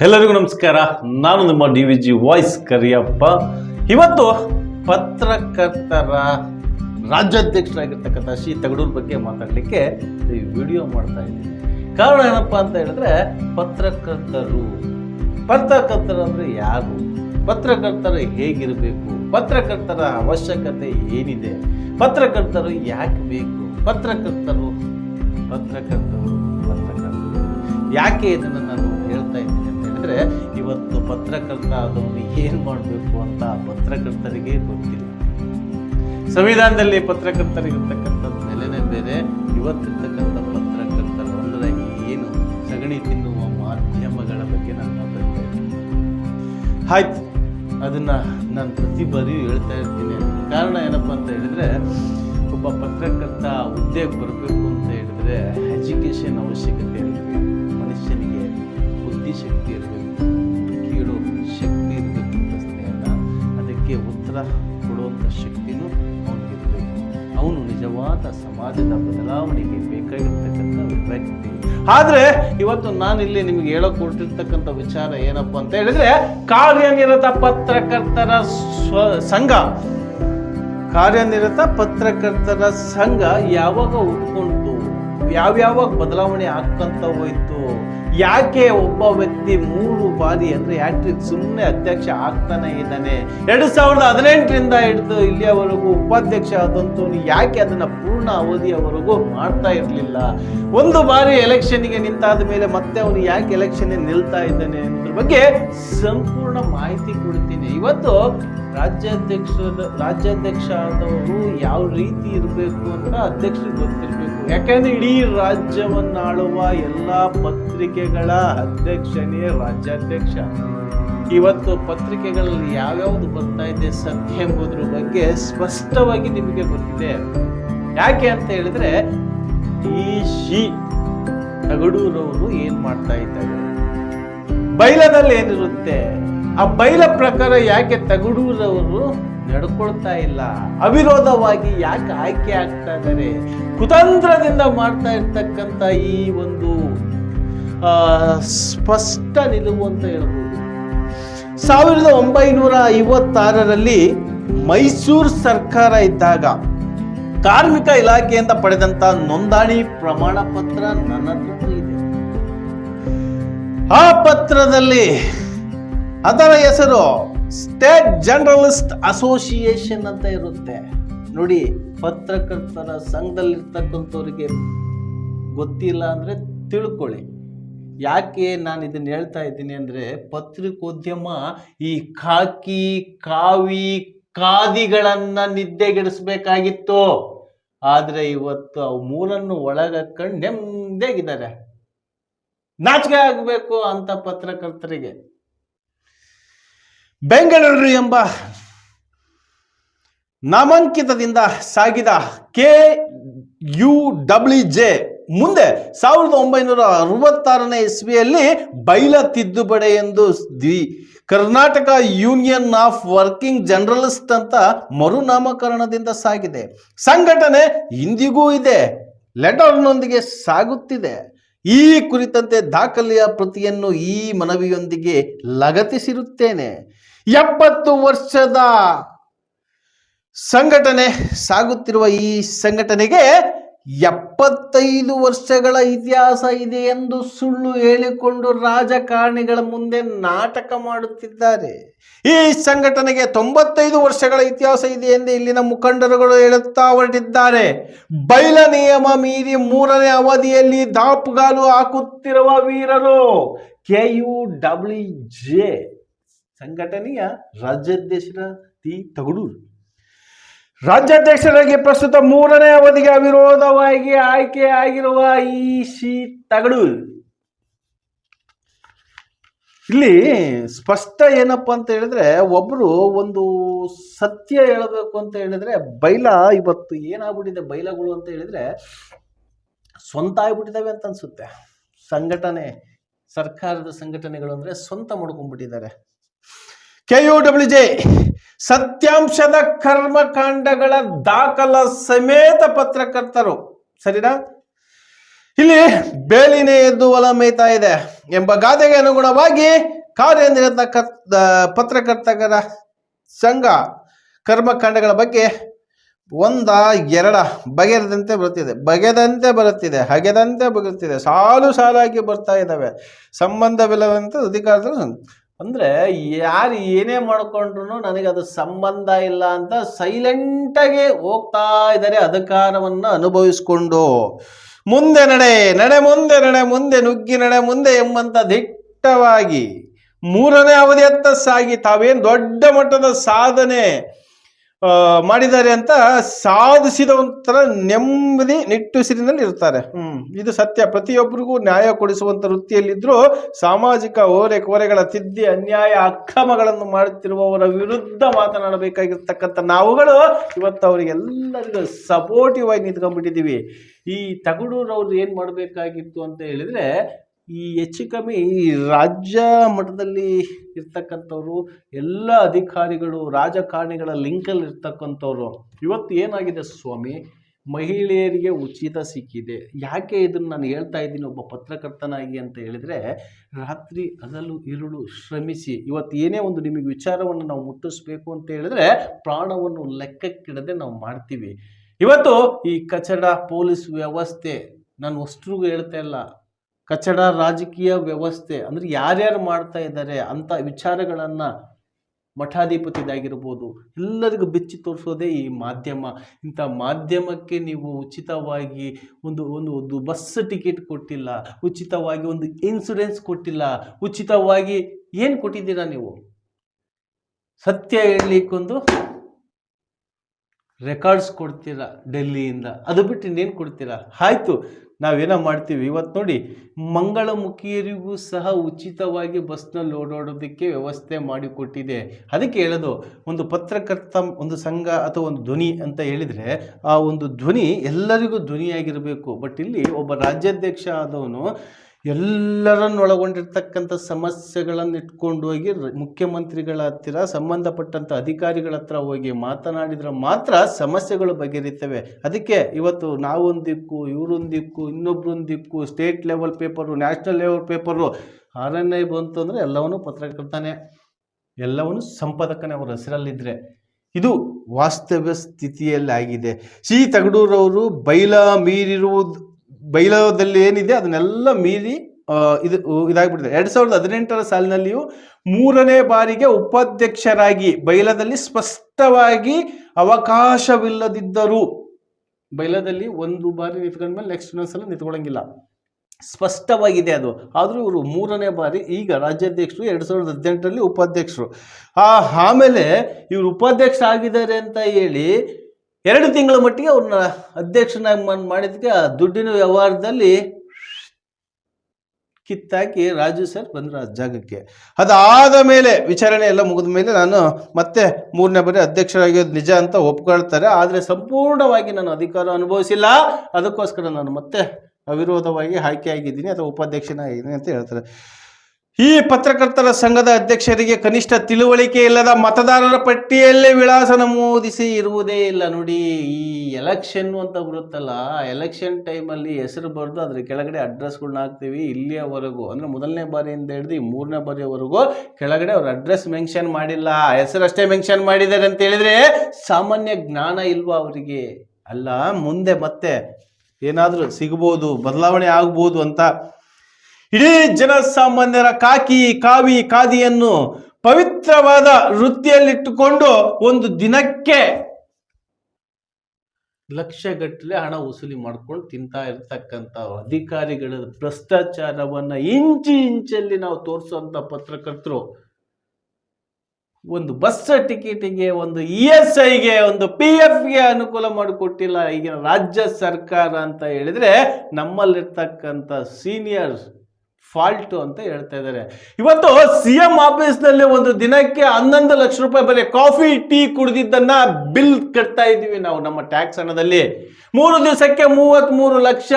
ಎಲ್ಲರಿಗೂ ನಮಸ್ಕಾರ. ನಾನು ನಿಮ್ಮ D V G voice Kariyappa. ಇವತ್ತು ಪತ್ರಕರ್ತರ ರಾಜ್ಯಾಧ್ಯಕ್ಷರಾಗಿರ್ತಕ್ಕಂಥ ಶ್ರೀ ತಗಡೂರ್ ಬಗ್ಗೆ ಮಾತಾಡಲಿಕ್ಕೆ ಈ ವಿಡಿಯೋ ಮಾಡ್ತಾ ಇದ್ದೀನಿ. ಕಾರಣ ಏನಪ್ಪ ಅಂತ ಹೇಳಿದ್ರೆ, ಪತ್ರಕರ್ತರು ಪತ್ರಕರ್ತರು ಅಂದರೆ ಯಾರು? ಪತ್ರಕರ್ತರು ಹೇಗಿರಬೇಕು? ಪತ್ರಕರ್ತರ ಅವಶ್ಯಕತೆ ಏನಿದೆ? ಪತ್ರಕರ್ತರು ಯಾಕೆ ಬೇಕು? ಪತ್ರಕರ್ತರು ಪತ್ರಕರ್ತರು ಪತ್ರಕರ್ತರು. ಯಾಕೆ ಇದನ್ನು ನಾನು ಹೇಳಿದ್ರೆ ಇವತ್ತು ಪತ್ರಕರ್ತ ಆದವನು ಏನು ಮಾಡಬೇಕು ಅಂತ ಪತ್ರಕರ್ತರಿಗೆ ಗೊತ್ತಿಲ್ಲ. ಸಂವಿಧಾನದಲ್ಲಿ ಪತ್ರಕರ್ತರಿಗಿರ್ತಕ್ಕಂಥದ್ದು ನೆಲೆನೇ ಬೇರೆ. ಇವತ್ತಿರ್ತಕ್ಕಂಥ ಪತ್ರಕರ್ತರು ಅಂದರೆ ಏನು? ಸಗಣಿ ತಿನ್ನುವ ಮಾಧ್ಯಮಗಳ ಬಗ್ಗೆ ನಾನು ಮಾತಾಡ್ತಾ ಆಯ್ತು. ಅದನ್ನ ನಾನು ಪ್ರತಿ ಬಾರಿಯೂ ಹೇಳ್ತಾ ಇರ್ತೀನಿ. ಕಾರಣ ಏನಪ್ಪ ಅಂತ ಹೇಳಿದ್ರೆ, ಒಬ್ಬ ಪತ್ರಕರ್ತ ಹುದ್ದೆಗೆ ಬರಬೇಕು ಅಂತ ಹೇಳಿದರೆ ಎಜುಕೇಷನ್ ಅವಶ್ಯಕತೆ ಮನುಷ್ಯನಿಗೆ ಬುದ್ಧಿಶಕ್ತಿ ಕೊಡುವಂಥ ಶಕ್ತಿನೂ ಅವನು ನಿಜವಾದ ಸಮಾಜದ ಬದಲಾವಣೆಗೆ ಬೇಕಾಗಿರ್ತಕ್ಕಂಥ ವ್ಯಕ್ತಿ. ಆದರೆ ಇವತ್ತು ನಾನು ಇಲ್ಲಿ ನಿಮಗೆ ಹೇಳೋಕೆ ಕೊಟ್ಟಿರ್ತಕ್ಕಂಥ ವಿಚಾರ ಏನಪ್ಪ ಅಂತ ಹೇಳಿದ್ರೆ, ಕಾರ್ಯನಿರತ ಪತ್ರಕರ್ತರ ಸ್ವ, ಸಂಘ. ಕಾರ್ಯನಿರತ ಪತ್ರಕರ್ತರ ಸಂಘ ಯಾವಾಗ ಉಟ್ಕೊಂತು ಯಾವ್ಯಾವಾಗ ಬದಲಾವಣೆ ಆಗ್ತಂತ ಹೋಯ್ತು ಯಾಕೆ ಒಬ್ಬ ವ್ಯಕ್ತಿ ಮೂರು ಬಾರಿ ಅಂದ್ರೆ ಯಾಟ್ರಿಕ್ ಸುಮ್ಮನೆ ಅಧ್ಯಕ್ಷ ಆಗ್ತಾನೆ ಇದ್ದಾನೆ. ಎರಡು ಸಾವಿರದ ಹದಿನೆಂಟರಿಂದ ಹಿಡಿದು ಇಲ್ಲಿಯವರೆಗೂ ಉಪಾಧ್ಯಕ್ಷ ಆದಂತೂ ಯಾಕೆ ಅದನ್ನ ಪೂರ್ಣ ಅವಧಿಯವರೆಗೂ ಮಾಡ್ತಾ ಇರಲಿಲ್ಲ? ಒಂದು ಬಾರಿ ಎಲೆಕ್ಷನ್ಗೆ ನಿಂತಾದ ಮೇಲೆ ಮತ್ತೆ ಅವನು ಯಾಕೆ ಎಲೆಕ್ಷನ್ ನಿಲ್ತಾ ಇದ್ದಾನೆ ಅನ್ನೋದ್ರ ಬಗ್ಗೆ ಸಂಪೂರ್ಣ ಮಾಹಿತಿ ಕೊಡ್ತೀನಿ. ಇವತ್ತು ರಾಜ್ಯಾಧ್ಯಕ್ಷ ರಾಜ್ಯಾಧ್ಯಕ್ಷ ಆದವರು ಯಾವ ರೀತಿ ಇರಬೇಕು ಅಂತ ಅಧ್ಯಕ್ಷರಿಗೆ ಗೊತ್ತಿರಬೇಕು. ಯಾಕಂದ್ರೆ ಇಡೀ ರಾಜ್ಯವನ್ನಾಳುವ ಎಲ್ಲ ಪತ್ರಿಕೆಗಳ ಅಧ್ಯಕ್ಷನೇ ರಾಜ್ಯಾಧ್ಯಕ್ಷ. ಇವತ್ತು ಪತ್ರಿಕೆಗಳಲ್ಲಿ ಯಾವ್ಯಾವ್ದು ಬರ್ತಾ ಇದೆ ಸತ್ಯ ಎಂಬುದ್ರ ಬಗ್ಗೆ ಸ್ಪಷ್ಟವಾಗಿ ನಿಮಗೆ ಗೊತ್ತಿದೆ. ಯಾಕೆ ಅಂತ ಹೇಳಿದ್ರೆ ಶಿ ತಗಡೂರವರು ಏನ್ ಮಾಡ್ತಾ ಇದ್ದಾರೆ? ಬೈಲದಲ್ಲಿ ಏನಿರುತ್ತೆ? ಆ ಬೈಲ ಪ್ರಕಾರ ಯಾಕೆ ತಗಡೂರವರು ನಡ್ಕೊಳ್ತಾ ಇಲ್ಲ. ಅವಿರೋಧವಾಗಿ ಯಾಕೆ ಆಯ್ಕೆ ಆಗ್ತಾ ಇದ್ದಾರೆ? ಕುತಂತ್ರದಿಂದ ಮಾಡ್ತಾ ಇರ್ತಕ್ಕಂಥ ಈ ಒಂದು ಸ್ಪಷ್ಟ ನಿಲುವು ಅಂತ ಹೇಳ್ಬೋದು. ಸಾವಿರದ ಒಂಬೈನೂರ ಐವತ್ತಾರರಲ್ಲಿ ಮೈಸೂರು ಸರ್ಕಾರ ಇದ್ದಾಗ ಕಾರ್ಮಿಕ ಇಲಾಖೆಯಿಂದ ಪಡೆದಂತ ನೋಂದಣಿ ಪ್ರಮಾಣ ಪತ್ರ ನನ್ನ ಇದೆ. ಆ ಪತ್ರದಲ್ಲಿ ಅದರ ಹೆಸರು ಸ್ಟೇಟ್ ಜರ್ನಲಿಸ್ಟ್ ಅಸೋಸಿಯೇಷನ್ ಅಂತ ಇರುತ್ತೆ. ನೋಡಿ, ಪತ್ರಕರ್ತರ ಸಂಘದಲ್ಲಿರ್ತಕ್ಕಂಥವ್ರಿಗೆ ಗೊತ್ತಿಲ್ಲ ಅಂದರೆ ತಿಳ್ಕೊಳ್ಳಿ. ಯಾಕೆ ನಾನು ಇದನ್ನು ಹೇಳ್ತಾ ಇದ್ದೀನಿ ಅಂದರೆ ಪತ್ರಿಕೋದ್ಯಮ ಈ ಖಾಕಿ, ಕಾವಿ, ಖಾದಿಗಳನ್ನು ನಿದ್ದೆಗೆಡಿಸ್ಬೇಕಾಗಿತ್ತು. ಆದರೆ ಇವತ್ತು ಅವು ಮೂರನ್ನು ಒಳಗಕ್ಕಂಡು ನೆಮ್ಮದಿಯಾಗಿದ್ದಾರೆ ನಾಚಿಕೆ ಆಗಬೇಕು ಅಂತ ಪತ್ರಕರ್ತರಿಗೆ. ಬೆಂಗಳೂರು ಎಂಬ ನಾಮಾಂಕಿತದಿಂದ ಸಾಗಿದ ಕೆ ಯು ಡಬ್ಲ್ಯೂ ಜೆ ಮುಂದೆ ಸಾವಿರದ ಒಂಬೈನೂರ ಅರವತ್ತಾರನೇ ಇಸ್ವಿಯಲ್ಲಿ ಬೈಲ ತಿದ್ದುಪಡಿ ಎಂದು the Karnataka union of working journalist ಅಂತ ಮರುನಾಮಕರಣದಿಂದ ಸಾಗಿದೆ. ಸಂಘಟನೆ ಇಂದಿಗೂ ಇದೆ. ಲೆಟರ್ನೊಂದಿಗೆ ಸಾಗುತ್ತಿದೆ. ಈ ಕುರಿತಂತೆ ದಾಖಲೆಯ ಪ್ರತಿಯನ್ನು ಈ ಮನವಿಯೊಂದಿಗೆ ಲಗತ್ತಿಸಿರುತ್ತೇನೆ. ಎಪ್ಪತ್ತು ವರ್ಷದ ಸಂಘಟನೆ ಸಾಗುತ್ತಿರುವ ಈ ಸಂಘಟನೆಗೆ ಎಪ್ಪತ್ತೈದು ವರ್ಷಗಳ ಇತಿಹಾಸ ಇದೆ ಎಂದು ಸುಳ್ಳು ಹೇಳಿಕೊಂಡು ರಾಜಕಾರಣಿಗಳ ಮುಂದೆ ನಾಟಕ ಮಾಡುತ್ತಿದ್ದಾರೆ. ಈ ಸಂಘಟನೆಗೆ ತೊಂಬತ್ತೈದು ವರ್ಷಗಳ ಇತಿಹಾಸ ಇದೆ ಎಂದು ಇಲ್ಲಿನ ಮುಖಂಡರುಗಳು ಹೇಳುತ್ತಾ ಹೊರಟಿದ್ದಾರೆ. ಬೈಲ ನಿಯಮ ಮೀರಿ ಮೂರನೇ ಅವಧಿಯಲ್ಲಿ ದಾಪುಗಾಲು ಹಾಕುತ್ತಿರುವ ವೀರರು ಕೆ ಯು ಡಬ್ಲ್ಯೂ ಜೆ, ಸಂಘಟನೆಯ ರಾಜ್ಯಾಧ್ಯಕ್ಷರ ತಿ ತಗಡೂರು. ರಾಜ್ಯಾಧ್ಯಕ್ಷರಾಗಿ ಪ್ರಸ್ತುತ ಮೂರನೇ ಅವಧಿಗೆ ಅವಿರೋಧವಾಗಿ ಆಯ್ಕೆ ಆಗಿರುವ ಈ ಸಿ ತಗಡು ಇಲ್ಲಿ ಸ್ಪಷ್ಟ ಏನಪ್ಪ ಅಂತ ಹೇಳಿದ್ರೆ ಒಬ್ರು ಒಂದು ಸತ್ಯ ಹೇಳಬೇಕು ಅಂತ ಹೇಳಿದ್ರೆ ಬೈಲ ಇವತ್ತು ಏನಾಗ್ಬಿಟ್ಟಿದೆ ಬೈಲಗಳು ಅಂತ ಹೇಳಿದ್ರೆ ಸ್ವಂತ ಆಗ್ಬಿಟ್ಟಿದ್ದಾವೆ ಅಂತ ಅನ್ಸುತ್ತೆ. ಸಂಘಟನೆ, ಸರ್ಕಾರದ ಸಂಘಟನೆಗಳು ಅಂದ್ರೆ ಸ್ವಂತ ಮಾಡ್ಕೊಂಡ್ಬಿಟ್ಟಿದ್ದಾರೆ. ಕೆ ಯು ಡಬ್ಲ್ಯೂ ಜೆ ಸತ್ಯಾಂಶದ ಕರ್ಮಕಾಂಡಗಳ ದಾಖಲ ಸಮೇತ ಪತ್ರಕರ್ತರು. ಸರಿನಾ? ಇಲ್ಲಿ ಬೇಲಿನೇ ಎದ್ದು ಹೊಲ ಮೇಯ್ತಾ ಇದೆ ಎಂಬ ಗಾದೆಗೆ ಅನುಗುಣವಾಗಿ ಕಾರ್ಯನಿರತ ಕರ್ತ ಪತ್ರಕರ್ತರ ಸಂಘ ಕರ್ಮಕಾಂಡಗಳ ಬಗ್ಗೆ ಒಂದ ಎರಡ ಬಗೆದಂತೆ ಬರುತ್ತಿದೆ. ಬಗೆದಂತೆ ಬರುತ್ತಿದೆ, ಹಗೆದಂತೆ ಬರುತ್ತಿದೆ, ಸಾಲು ಸಾಲಾಗಿ ಬರ್ತಾ ಇದ್ದಾವೆ. ಸಂಬಂಧವಿಲ್ಲದಂತೆ ಅಧಿಕಾರದಲ್ಲಿ ಅಂದ್ರೆ ಯಾರು ಏನೇ ಮಾಡ್ಕೊಂಡ್ರು ನನಗೆ ಅದು ಸಂಬಂಧ ಇಲ್ಲ ಅಂತ ಸೈಲೆಂಟಾಗಿ ಹೋಗ್ತಾ ಇದ್ದಾರೆ ಅಧಿಕಾರವನ್ನು ಅನುಭವಿಸ್ಕೊಂಡು. ಮುಂದೆ ನಡೆ ನಡೆ ಮುಂದೆ ನಡೆ ಮುಂದೆ, ನುಗ್ಗಿ ನಡೆ ಮುಂದೆ ಎಂಬಂತ ದಿಟ್ಟವಾಗಿ ಮೂರನೇ ಅವಧಿಯತ್ತ ಸಾಗಿ ತಾವೇನು ದೊಡ್ಡ ಮಟ್ಟದ ಸಾಧನೆ ಮಾಡಿದ್ದಾರೆ ಅಂತ ಸಾಧಿಸಿದ ಒಂಥರ ನೆಮ್ಮದಿ ನಿಟ್ಟುಸಿರಿನಲ್ಲಿ ಇರ್ತಾರೆ ಹ್ಮ್. ಇದು ಸತ್ಯ. ಪ್ರತಿಯೊಬ್ಬರಿಗೂ ನ್ಯಾಯ ಕೊಡಿಸುವಂತ ವೃತ್ತಿಯಲ್ಲಿದ್ದರೂ ಸಾಮಾಜಿಕ ಓರೆ ಕೋರೆಗಳ ತಿದ್ದಿ, ಅನ್ಯಾಯ, ಅಕ್ರಮಗಳನ್ನು ಮಾಡುತ್ತಿರುವವರ ವಿರುದ್ಧ ಮಾತನಾಡಬೇಕಾಗಿರ್ತಕ್ಕಂಥ ನಾವುಗಳು ಇವತ್ತು ಅವರಿಗೆಲ್ಲರಿಗೂ ಸಪೋರ್ಟಿವ್ ಆಗಿ ನಿಂತ್ಕೊಂಡ್ಬಿಟ್ಟಿದ್ದೀವಿ. ಈ ತಗಡೂರವ್ರು ಏನ್ ಮಾಡಬೇಕಾಗಿತ್ತು ಅಂತ ಹೇಳಿದ್ರೆ ಈ ಹೆಚ್ಚು ಕಮ್ಮಿ ಈ ರಾಜ್ಯ ಮಟ್ಟದಲ್ಲಿ ಇರ್ತಕ್ಕಂಥವ್ರು, ಎಲ್ಲ ಅಧಿಕಾರಿಗಳು, ರಾಜಕಾರಣಿಗಳ ಲಿಂಕಲ್ಲಿ ಇರ್ತಕ್ಕಂಥವ್ರು, ಇವತ್ತು ಏನಾಗಿದೆ ಸ್ವಾಮಿ? ಮಹಿಳೆಯರಿಗೆ ಉಚಿತ ಸಿಕ್ಕಿದೆ. ಯಾಕೆ ಇದನ್ನು ನಾನು ಹೇಳ್ತಾ ಇದ್ದೀನಿ, ಒಬ್ಬ ಪತ್ರಕರ್ತನಾಗಿ ಅಂತ ಹೇಳಿದರೆ, ರಾತ್ರಿ ಅದಲು ಇರುಳು ಶ್ರಮಿಸಿ, ಇವತ್ತು ಏನೇ ಒಂದು ನಿಮಗೆ ವಿಚಾರವನ್ನು ನಾವು ಮುಟ್ಟಿಸ್ಬೇಕು ಅಂತ ಹೇಳಿದ್ರೆ, ಪ್ರಾಣವನ್ನು ಲೆಕ್ಕಕ್ಕಿಡದೆ ನಾವು ಮಾಡ್ತೀವಿ. ಇವತ್ತು ಈ ಕಚಡ ಪೊಲೀಸ್ ವ್ಯವಸ್ಥೆ, ನಾನು ಅಷ್ಟ್ರಿಗೂ ಹೇಳ್ತಾ ಇಲ್ಲ. ಕಚಡ ರಾಜಕೀಯ ವ್ಯವಸ್ಥೆ ಅಂದರೆ ಯಾರ್ಯಾರು ಮಾಡ್ತಾ ಇದ್ದಾರೆ ಅಂತ ವಿಚಾರಗಳನ್ನು ಮಠಾಧಿಪತಿದಾಗಿರ್ಬೋದು. ಎಲ್ಲರಿಗೂ ಬಿಚ್ಚಿ ತೋರಿಸೋದೇ ಈ ಮಾಧ್ಯಮ. ಇಂಥ ಮಾಧ್ಯಮಕ್ಕೆ ನೀವು ಉಚಿತವಾಗಿ ಒಂದು ಒಂದು ಒಂದು ಬಸ್ ಟಿಕೆಟ್ ಕೊಟ್ಟಿಲ್ಲ, ಉಚಿತವಾಗಿ ಒಂದು ಇನ್ಸುರೆನ್ಸ್ ಕೊಟ್ಟಿಲ್ಲ, ಉಚಿತವಾಗಿ ಏನು ಕೊಟ್ಟಿದ್ದೀರಾ ನೀವು? ಸತ್ಯ ಹೇಳಲಿಕ್ಕೊಂದು ರೆಕಾರ್ಡ್ಸ್ ಕೊಡ್ತೀರಾ ಡೆಲ್ಲಿಯಿಂದ? ಅದು ಬಿಟ್ಟು ಇನ್ನೇನು ಕೊಡ್ತೀರಾ? ಆಯಿತು, ನಾವೇನೋ ಮಾಡ್ತೀವಿ? ಇವತ್ತು ನೋಡಿ, ಮಂಗಳಮುಖಿಯರಿಗೂ ಸಹ ಉಚಿತವಾಗಿ ಬಸ್ನಲ್ಲಿ ಓಡಾಡೋದಕ್ಕೆ ವ್ಯವಸ್ಥೆ ಮಾಡಿಕೊಟ್ಟಿದೆ ಅದಕ್ಕೆ ಹೇಳೋದು, ಒಂದು ಪತ್ರಕರ್ತ, ಒಂದು ಸಂಘ ಅಥವಾ ಒಂದು ಧ್ವನಿ ಅಂತ ಹೇಳಿದರೆ, ಆ ಒಂದು ಧ್ವನಿ ಎಲ್ಲರಿಗೂ ಧ್ವನಿಯಾಗಿರಬೇಕು. ಬಟ್ ಇಲ್ಲಿ ಒಬ್ಬ ರಾಜ್ಯಾಧ್ಯಕ್ಷ ಆದವನು ಎಲ್ಲರನ್ನು ಒಳಗೊಂಡಿರ್ತಕ್ಕಂಥ ಸಮಸ್ಯೆಗಳನ್ನು ಇಟ್ಕೊಂಡು ಹೋಗಿ ಮುಖ್ಯಮಂತ್ರಿಗಳ ಹತ್ತಿರ, ಸಂಬಂಧಪಟ್ಟಂಥ ಅಧಿಕಾರಿಗಳ ಹತ್ರ ಹೋಗಿ ಮಾತನಾಡಿದರೆ ಮಾತ್ರ ಸಮಸ್ಯೆಗಳು ಬಗೆಹರಿತವೆ. ಅದಕ್ಕೆ ಇವತ್ತು ನಾವೊಂದಿಕ್ಕು ಇವರೊಂದಿಕ್ಕು ಇನ್ನೊಬ್ಬರೊಂದಿಕ್ಕು ದಿಕ್ಕು state level paper, national level paper R N I ಬಂತು ಅಂದರೆ ಎಲ್ಲವನ್ನೂ ಪತ್ರಕರ್ತನೇ, ಎಲ್ಲವನ್ನೂ ಸಂಪಾದಕನೇ ಅವರ ಹೆಸರಲ್ಲಿದ್ದರೆ ಇದು ವಾಸ್ತವ್ಯ ಸ್ಥಿತಿಯಲ್ಲಾಗಿದೆ. ಸಿ. ತಗಡೂರವರು ಬೈಲ ಮೀರಿರುವುದು ಬೈಲದಲ್ಲಿ ಏನಿದೆ, ಅದನ್ನೆಲ್ಲ ಮೀರಿ ಇದು ಇದಾಗ್ಬಿಟ್ಟಿದೆ. ಎರಡ್ ಸಾವಿರದ ಹದಿನೆಂಟರ ಸಾಲಿನಲ್ಲಿಯೂ ಮೂರನೇ ಬಾರಿಗೆ ಉಪಾಧ್ಯಕ್ಷರಾಗಿ ಬೈಲದಲ್ಲಿ ಸ್ಪಷ್ಟವಾಗಿ ಅವಕಾಶವಿಲ್ಲದಿದ್ದರು. ಬೈಲದಲ್ಲಿ ಒಂದು ಬಾರಿ ನಿಂತ್ಕೊಂಡ್ಮೇಲೆ ನೆಕ್ಸ್ಟ್ ಇನ್ನೊಂದ್ಸಲ ನಿಂತ್ಕೊಳ್ಳಂಗಿಲ್ಲ ಸ್ಪಷ್ಟವಾಗಿದೆ ಅದು. ಆದರೂ ಇವರು ಮೂರನೇ ಬಾರಿ ಈಗ ರಾಜ್ಯಾಧ್ಯಕ್ಷರು ಎರಡು ಸಾವಿರದ ಹದಿನೆಂಟರಲ್ಲಿ ಉಪಾಧ್ಯಕ್ಷರು. ಆ, ಆಮೇಲೆ ಇವರು ಉಪಾಧ್ಯಕ್ಷ ಆಗಿದ್ದಾರೆ ಅಂತ ಹೇಳಿ ಎರಡು ತಿಂಗಳ ಮಟ್ಟಿಗೆ ಅವ್ರನ್ನ ಅಧ್ಯಕ್ಷನಾಗಿ ಮಾಡಿದ್ಕೆ ಆ ದುಡ್ಡಿನ ವ್ಯವಹಾರದಲ್ಲಿ ಕಿತ್ತಾಕಿ ರಾಜು ಸರ್ ಬಂದರು ಆ ಜಾಗಕ್ಕೆ. ಅದಾದ ಮೇಲೆ ವಿಚಾರಣೆ ಎಲ್ಲ ಮುಗಿದ ಮೇಲೆ ನಾನು ಮತ್ತೆ ಮೂರನೇ ಬಾರಿ ಅಧ್ಯಕ್ಷರಾಗಿರೋದು ನಿಜ ಅಂತ ಒಪ್ಕೊಳ್ತಾರೆ. ಆದರೆ ಸಂಪೂರ್ಣವಾಗಿ ನಾನು ಅಧಿಕಾರ ಅನುಭವಿಸಿಲ್ಲ. ಅದಕ್ಕೋಸ್ಕರ ನಾನು ಮತ್ತೆ ಅವಿರೋಧವಾಗಿ ಆಯ್ಕೆ ಆಗಿದ್ದೀನಿ ಅಥವಾ ಉಪಾಧ್ಯಕ್ಷನಾಗಿದ್ದೀನಿ ಅಂತ ಹೇಳ್ತಾರೆ. ಈ ಪತ್ರಕರ್ತರ ಸಂಘದ ಅಧ್ಯಕ್ಷರಿಗೆ ಕನಿಷ್ಠ ತಿಳುವಳಿಕೆ ಇಲ್ಲದ ಮತದಾರರ ಪಟ್ಟಿಯಲ್ಲೇ ವಿಳಾಸ ನಮೂದಿಸಿ ಇರುವುದೇ ಇಲ್ಲ ನೋಡಿ. ಈ ಎಲೆಕ್ಷನ್ ಅಂತ ಬರುತ್ತಲ್ಲ ಎಲೆಕ್ಷನ್ ಟೈಮಲ್ಲಿ ಹೆಸರು ಬರೆದು ಅದ್ರ ಕೆಳಗಡೆ ಅಡ್ರೆಸ್ಗಳನ್ನ ಹಾಕ್ತೀವಿ. ಇಲ್ಲಿಯವರೆಗೂ, ಅಂದರೆ ಮೊದಲನೇ ಬಾರಿಯಿಂದ ಹಿಡಿದು ಮೂರನೇ ಬಾರಿಯವರೆಗೂ ಕೆಳಗಡೆ ಅವ್ರ ಅಡ್ರೆಸ್ ಮೆನ್ಷನ್ ಮಾಡಿಲ್ಲ. ಹೆಸರಷ್ಟೇ ಮೆನ್ಷನ್ ಮಾಡಿದ್ದಾರೆ ಅಂತ ಹೇಳಿದ್ರೆ ಸಾಮಾನ್ಯ ಜ್ಞಾನ ಇಲ್ವಾ ಅವರಿಗೆ? ಅಲ್ಲ, ಮುಂದೆ ಮತ್ತೆ ಏನಾದರೂ ಸಿಗ್ಬೋದು, ಬದಲಾವಣೆ ಆಗ್ಬೋದು ಅಂತ ಇಡೀ ಜನಸಾಮಾನ್ಯರ ಕಾಕಿ, ಕಾವಿ ಕಾದಿಯನ್ನು ಪವಿತ್ರವಾದ ವೃತ್ತಿಯಲ್ಲಿಟ್ಟುಕೊಂಡು ಒಂದು ದಿನಕ್ಕೆ ಲಕ್ಷಗಟ್ಟಲೆ ಹಣ ವಸೂಲಿ ಮಾಡ್ಕೊಂಡು ತಿಂತಾ ಇರ್ತಕ್ಕಂಥ ಅಧಿಕಾರಿಗಳ ಭ್ರಷ್ಟಾಚಾರವನ್ನ ಇಂಚಿ ಇಂಚಲ್ಲಿ ನಾವು ತೋರಿಸುವಂತ ಪತ್ರಕರ್ತರು, ಒಂದು ಬಸ್ ಟಿಕೆಟಿಗೆ ಒಂದು ಇ ಎಸ್ ಐಗೆ ಒಂದು ಪಿ ಎಫ್ಗೆ ಅನುಕೂಲ ಮಾಡಿಕೊಟ್ಟಿಲ್ಲ ಈಗಿನ ರಾಜ್ಯ ಸರ್ಕಾರ ಅಂತ ಹೇಳಿದ್ರೆ ನಮ್ಮಲ್ಲಿರ್ತಕ್ಕಂಥ ಸೀನಿಯರ್ ಫಾಲ್ಟು ಅಂತ ಹೇಳ್ತಾ ಇದ್ದಾರೆ. ಇವತ್ತು ಸಿ ಎಂ ಆಫೀಸ್ನಲ್ಲಿ ಒಂದು ದಿನಕ್ಕೆ ಹನ್ನೊಂದು ಲಕ್ಷ ರೂಪಾಯಿ ಬರೀ ಕಾಫಿ ಟೀ ಕುಡಿದಿದ್ದನ್ನ ಬಿಲ್ ಕಟ್ತಾ ಇದ್ದೀವಿ ನಾವು ನಮ್ಮ ಟ್ಯಾಕ್ಸ್ ಹಣದಲ್ಲಿ. ಮೂರು ದಿವಸಕ್ಕೆ ಮೂವತ್ತ್ಮೂರು ಲಕ್ಷ.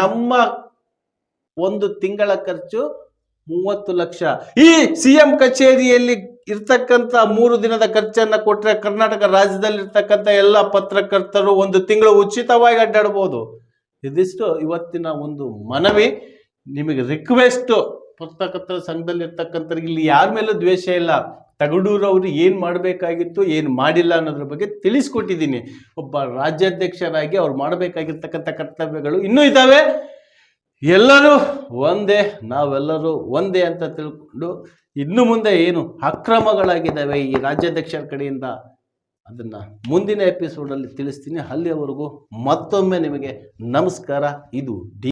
ನಮ್ಮ ಒಂದು ತಿಂಗಳ ಖರ್ಚು ಮೂವತ್ತು ಲಕ್ಷ. ಈ ಸಿ ಎಂ ಕಚೇರಿಯಲ್ಲಿ ಇರ್ತಕ್ಕಂಥ ಮೂರು ದಿನದ ಖರ್ಚನ್ನ ಕೊಟ್ರೆ ಕರ್ನಾಟಕ ರಾಜ್ಯದಲ್ಲಿ ಇರ್ತಕ್ಕಂಥ ಎಲ್ಲ ಪತ್ರಕರ್ತರು ಒಂದು ತಿಂಗಳು ಉಚಿತವಾಗಿ ಅಡ್ಡಾಡ್ಬೋದು. ಇದಿಷ್ಟು ಇವತ್ತಿನ ಒಂದು ಮನವಿ. ನಿಮಗೆ ರಿಕ್ವೆಸ್ಟ್ ಪುಸ್ತಕತ್ರ ಸಂಘದಲ್ಲಿ ಇರ್ತಕ್ಕಂಥವ್ರಿಗೆ ಇಲ್ಲಿ ಯಾರ ಮೇಲೂ ದ್ವೇಷ ಇಲ್ಲ. ತಗಡೂರವರು ಏನು ಮಾಡಬೇಕಾಗಿತ್ತು, ಏನು ಮಾಡಿಲ್ಲ ಅನ್ನೋದ್ರ ಬಗ್ಗೆ ತಿಳಿಸ್ಕೊಟ್ಟಿದ್ದೀನಿ. ಒಬ್ಬ ರಾಜ್ಯಾಧ್ಯಕ್ಷರಾಗಿ ಅವ್ರು ಮಾಡಬೇಕಾಗಿರ್ತಕ್ಕಂಥ ಕರ್ತವ್ಯಗಳು ಇನ್ನೂ ಇದ್ದಾವೆ. ಎಲ್ಲರೂ ಒಂದೇ, ನಾವೆಲ್ಲರೂ ಒಂದೇ ಅಂತ ತಿಳ್ಕೊಂಡು ಇನ್ನು ಮುಂದೆ ಏನು ಅಕ್ರಮಗಳಾಗಿದ್ದಾವೆ ಈ ರಾಜ್ಯಾಧ್ಯಕ್ಷರ ಕಡೆಯಿಂದ ಅದನ್ನು ಮುಂದಿನ ಎಪಿಸೋಡಲ್ಲಿ ತಿಳಿಸ್ತೀನಿ. ಅಲ್ಲಿಯವರೆಗೂ ಮತ್ತೊಮ್ಮೆ ನಿಮಗೆ ನಮಸ್ಕಾರ. ಇದು ಡಿ